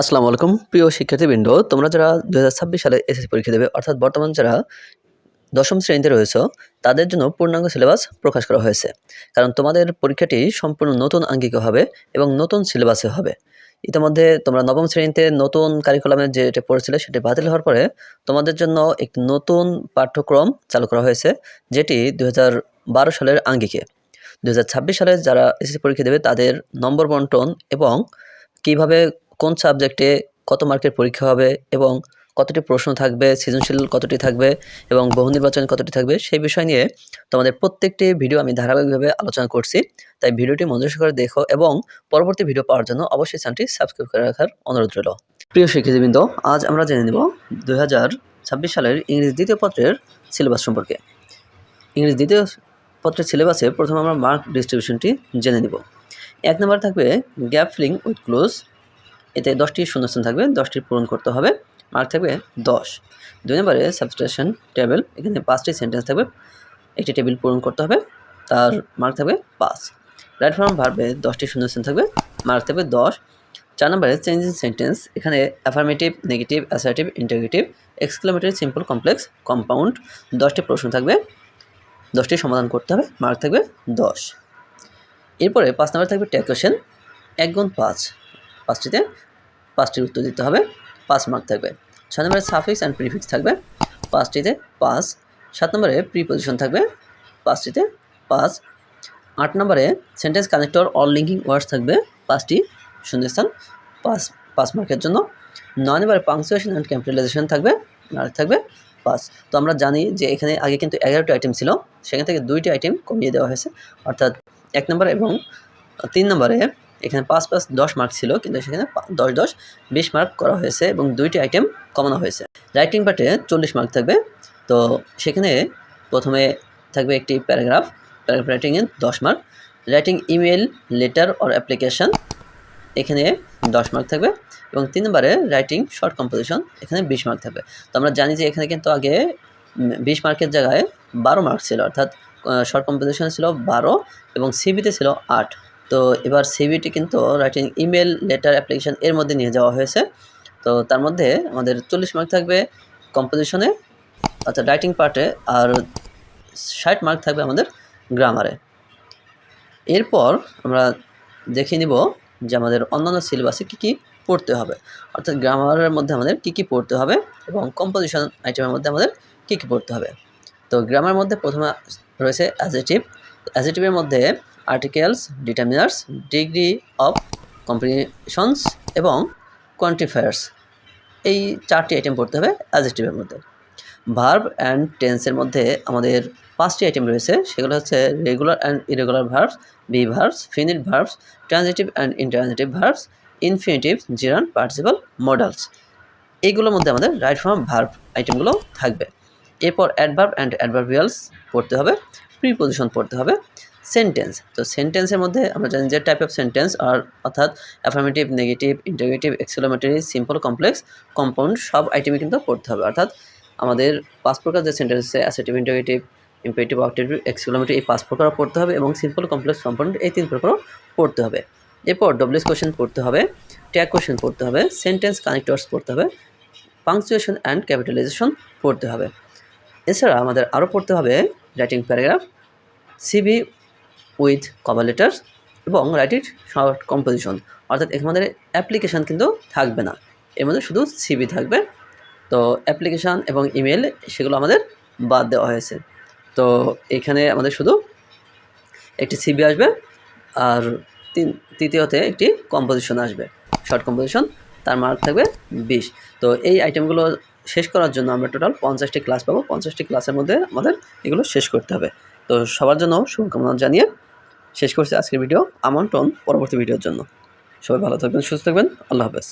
আসসালামু আলাইকুম। প্রিয় শিক্ষার্থীবৃন্দ, তোমরা যারা দু হাজার ছাব্বিশ সালে এসএসসি পরীক্ষা দেবে, অর্থাৎ বর্তমান যারা দশম শ্রেণীতে রয়েছে, তাদের জন্য পূর্ণাঙ্গ সিলেবাস প্রকাশ করা হয়েছে। কারণ তোমাদের পরীক্ষাটি সম্পূর্ণ নতুন আঙ্গিকে হবে এবং নতুন সিলেবাসে হবে। ইতিমধ্যে তোমরা নবম শ্রেণীতে নতুন কারিকুলামে যেটা পড়েছিলে, সেটি বাতিল হওয়ার পরে তোমাদের জন্য একটি নতুন পাঠ্যক্রম চালু করা হয়েছে, যেটি দু হাজার বারো সালের আঙ্গিকে। দু হাজার ছাব্বিশ সালে যারা এসএসসি পরীক্ষা দেবে, তাদের নম্বর বন্টন এবং কীভাবে কোন সাবজেক্টে কত মার্কের পরীক্ষা হবে এবং কতটি প্রশ্ন থাকবে, সৃজনশীল কতটি থাকবে এবং বহু নির্বাচন কতটি থাকবে, সেই বিষয় নিয়ে তোমাদের প্রত্যেকটি ভিডিও আমি ধারাবাহিকভাবে আলোচনা করছি। তাই ভিডিওটি মনোযোগ করে দেখো এবং পরবর্তী ভিডিও পাওয়ার জন্য অবশ্যই চ্যানেলটি সাবস্ক্রাইব করে রাখার অনুরোধ রইল। প্রিয় শিক্ষার্থীবৃন্দ, আজ আমরা জেনে নেব দু হাজার ছাব্বিশ সালের ইংরেজি দ্বিতীয় পত্রের সিলেবাস সম্পর্কে। ইংরেজি দ্বিতীয় পত্রের সিলেবাসে প্রথমে আমরা মার্ক ডিস্ট্রিবিউশনটি জেনে নেব। এক নম্বর থাকবে গ্যাপ ফিলিং উইথ ক্লোজ এতে দশটি শূন্যস্থান থাকবে, দশটি পূরণ করতে হবে। মার্ক থাকবে দশ। দুই নম্বরে সাবস্ট্রেশন টেবিল এখানে পাঁচটি সেন্টেন্স থাকবে, একটি টেবিল পূরণ করতে হবে, তার মার্ক থাকবে পাঁচ। রাইট ফর্ম দশটি শূন্যস্থান থাকবে, মার্ক থাকবে দশ। চার নম্বরে চেঞ্জ সেন্টেন্স এখানে affirmative negative assertive interrogative exclamatory simple complex compound দশটি প্রশ্ন থাকবে, দশটি সমাধান করতে হবে, মার্ক থাকবে দশ। এরপরে পাঁচ নম্বর থাকবে ট্যাগ কোয়েশন এক পাঁচ। পাঁচটিতে পাঁচটির উত্তর দিতে হবে, পাঁচ মার্ক থাকবে। ছয় নম্বরে সাফিক্স অ্যান্ড প্রিফিক্স থাকবে, পাঁচটিতে পাঁচ। সাত নম্বরে প্রিপোজিশন থাকবে, পাঁচটিতে পাঁচ। আট নম্বরে sentence connector all linking words থাকবে, পাঁচটি শূন্যস্থান, পাঁচ পাঁচ মার্কের জন্য। নয় নম্বরে পাংচুয়েশন অ্যান্ড ক্যাপিটালাইজেশন থাকবে মার্ক থাকবে, পাঁচ। তো আমরা জানি যে এখানে আগে কিন্তু এগারোটি আইটেম ছিল, সেখান থেকে দুইটি আইটেম কমিয়ে দেওয়া হয়েছে, অর্থাৎ এক নম্বর এবং তিন নম্বরে এখানে পাঁচ পাঁচ দশ মার্ক ছিল, কিন্তু সেখানে দশ দশ বিশ মার্ক করা হয়েছে এবং দুইটি আইটেম কমানো হয়েছে। রাইটিং পার্টে চল্লিশ মার্ক থাকবে। তো সেখানে প্রথমে থাকবে একটি প্যারাগ্রাফ প্যারাগ্রাফ রাইটিংয়ে দশ mark writing email letter or application এখানে দশ মার্ক থাকবে। এবং তিন নম্বরে রাইটিং শর্ট কম্পোজিশন এখানে বিশ মার্ক থাকবে। তো আমরা জানি যে এখানে কিন্তু আগে বিশ মার্কের জায়গায় বারো মার্ক ছিল। অর্থাৎ শর্ট কম্পোজিশন ছিল বারো এবং সিবিতে ছিল আট। তো এবার সিবিটি কিন্তু রাইটিং ইমেল লেটার অ্যাপ্লিকেশান এর মধ্যে নিয়ে যাওয়া হয়েছে। তো তার মধ্যে আমাদের চল্লিশ মার্ক থাকবে কম্পোজিশনে অর্থাৎ রাইটিং পার্টে আর ষাট মার্ক থাকবে আমাদের গ্রামারে এরপর আমরা দেখে নিব যে আমাদের অন্যান্য সিলেবাসে কী কী পড়তে হবে। অর্থাৎ গ্রামারের মধ্যে আমাদের কী কী পড়তে হবে এবং কম্পোজিশন আইটেমের মধ্যে আমাদের কী কী পড়তে হবে। তো গ্রামার মধ্যে প্রথমে রয়েছে অ্যাজেটিভ অ্যাজেটিভের মধ্যে articles determiners degree of comprehensions এবং কোয়ান্টিফায়ার্স এই চারটি আইটেম পড়তে হবে অ্যাজেটিভের মধ্যে। ভার্ব অ্যান্ড টেন্সের মধ্যে আমাদের পাঁচটি আইটেম রয়েছে, সেগুলো হচ্ছে regular and irregular verbs B verbs finite verbs transitive and intransitive verbs infinitive gerund participle modals এইগুলোর মধ্যে আমাদের রাইট ফর্ম ভার্ব আইটেমগুলো থাকবে। এরপর অ্যাডভার্ব অ্যান্ড অ্যাডভার্বিয়ালস পড়তে হবে। প্রিপোজিশন পড়তে হবে সেন্টেন্স তো সেন্টেন্সের মধ্যে আমরা জানি যে টাইপ অফ সেন্টেন্স আর অর্থাৎ affirmative negative interrogative exclamatory simple complex compound সব আইটেমই কিন্তু পড়তে হবে। অর্থাৎ আমাদের পাঁচ প্রকার যে সেন্টেন্স আছে assertive interrogative imperative optative exclamatory এই পাঁচ প্রকারও পড়তে হবে এবং সিম্পল কমপ্লেক্স কম্পাউন্ড এই তিন প্রকারও পড়তে হবে। এরপর ডব্লিউএস কোশ্চেন পড়তে হবে ট্যাগ কোশ্চেন পড়তে হবে সেন্টেন্স কানেক্টরস পড়তে হবে পাংচুয়েশন অ্যান্ড ক্যাপিটালাইজেশন পড়তে হবে। এছাড়া আমাদের আরও পড়তে হবে writing paragraph CV with cover letter এবং রাইটিং শর্ট কম্পোজিশন অর্থাৎ আমাদের অ্যাপ্লিকেশান কিন্তু থাকবে না। এর মধ্যে শুধু সিভি থাকবে। তো অ্যাপ্লিকেশান এবং ইমেল সেগুলো আমাদের বাদ দেওয়া হয়েছে। তো এখানে আমাদের শুধু একটি সিবি আসবে আর তিন, তৃতীয়তে একটি কম্পোজিশন আসবে। শর্ট কম্পোজিশন তার মার্ক থাকবে বিশ। তো এই আইটেমগুলো শেষ করার জন্য আমরা টোটাল পঞ্চাশটি ক্লাস পাবো। পঞ্চাশটি ক্লাসের মধ্যে আমাদের এগুলো শেষ করতে হবে। তো সবার জন্য শুভকামনা জানিয়ে শেষ করছি আজকের ভিডিও আমন্ত্রণ পরবর্তী ভিডিওর জন্য। সবাই ভালো থাকবেন, সুস্থ থাকবেন। আল্লাহ হাফেজ।